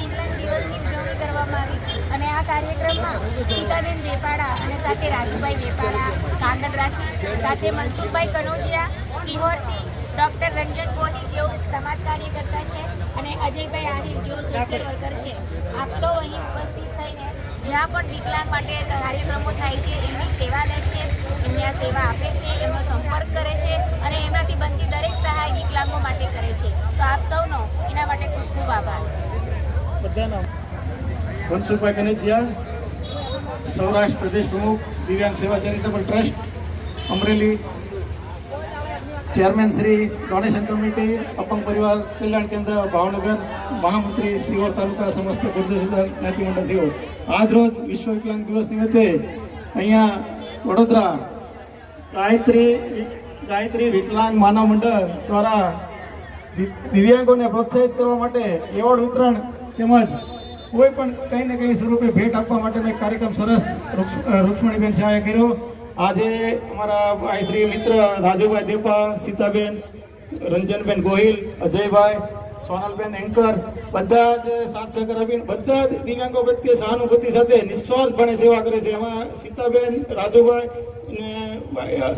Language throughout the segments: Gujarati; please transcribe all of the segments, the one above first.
વિકલાંગ દિવસની ઉજવણી કરવામાં આવી. અને આ કાર્યક્રમમાં ગીતાબેન વેપાડા અને સાથે રાજુભાઈ વેપાડા કાંગડરાથી સાથે મનસુખભાઈ કનોજિયા, સિહોરથી ડૉક્ટર રંજન કોહલી જેઓ સમાજ કાર્યકર્તા છે અને અજયભાઈ આહિર જેઓ સોશિયલ વર્કર છે. આપ સૌ અહીં ઉપસ્થિત થઈને જ્યાં પણ વિકલાંગ માટે કાર્યક્રમો થાય છે, એમની સેવા લે છે, એમની આ સેવા આપે છે એમનો સંપર્ક કરે છે અને એમનાથી બનતી દરેક સહાય વિકલાંગો માટે કરે છે તો આપ સૌનો એના માટે ખૂબ ખૂબ આભાર બધાના મનસુખભાઈ કનેજિયા, સૌરાષ્ટ્ર પ્રદેશ પ્રમુખ, દિવ્યાંગ સેવા charitable trust, Amreli chairman Shri donation committee, અપંગ પરિવાર કલ્યાણ કેન્દ્ર, ભાવનગર, મહામંત્રી સિહોર તાલુકા સમસ્ત ગુર્જર સુધાર જ્ઞાતિ સિહોર આજ રોજ વિશ્વ વિકલાંગ દિવસ નિમિત્તે અહીંયા વડોદરા ગાયત્રી ગાયત્રી વિકલાંગ માનવ મંડળ દ્વારા દિવ્યાંગોને પ્રોત્સાહિત કરવા માટે એવોર્ડ વિતરણ તેમજ કોઈ પણ કંઈ ને કંઈ સ્વરૂપે ભેટ આપવા માટેનો એક કાર્યક્રમ સરસ રૂક્ષ્મણીબેન શાહે કર્યો. આજે અમારા ભાઈ શ્રી મિત્ર રાજુભાઈ દેપા, સીતાબેન, રંજનબેન ગોહિલ, અજયભાઈ, સોનલબેન એન્કર, બધા જ સાથ આપીને બધા જ દિવ્યાંગો પ્રત્યે સહાનુભૂતિ સાથે નિસ્વાર્થપણે સેવા કરે છે. એમાં સીતાબેન, રાજુભાઈ અને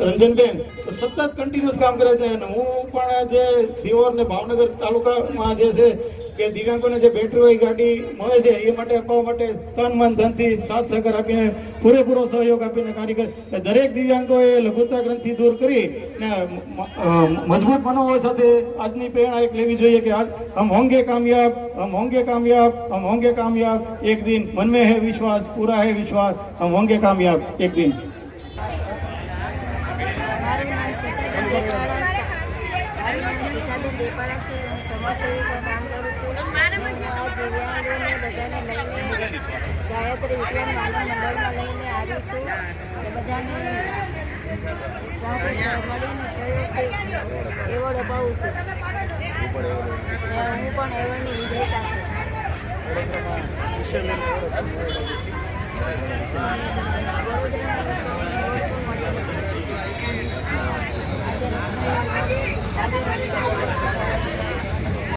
રંજનબેન સતત કન્ટિન્યુઅસ કામ કરે છે. અને હું પણ જે સિહોર ને ભાવનગર તાલુકામાં જે છે કે દિવ્યાંગોને જે બેટરી ગાડી મળે છે, એ માટે અપાવવા માટે તન મન ધનથી સાથ સહકાર આપીને પૂરેપૂરો સહયોગ આપીને કાર્ય કરે. દરેક દિવ્યાંગોએ લઘુતા ગ્રંથિ દૂર કરી ને મજબૂત મનોભાવ સાથે આજની પ્રેરણા એક લેવી જોઈએ કે આજ હમ હોંગે કામયાબ, હમ હોંગે કામયાબ, હમ હોંગે કામયાબ, એક દિન મનમે હે વિશ્વાસ, પૂરા હે વિશ્વાસ, હમ હોંગે કામયાબ, એક દિન. સીતાબેન દેપાડા છે હું સમાજ કામ કરું છું. દિવ્યાંગોને બધાને લઈને ગાયત્રી વિકલાંગ માનવ મંડળમાં લઈને આવી છું. અને બધાને સાથે મળીને સહયોગથી એવોર્ડ અપાવું છું. હું પણ એવોર્ડની વિજેતા છું.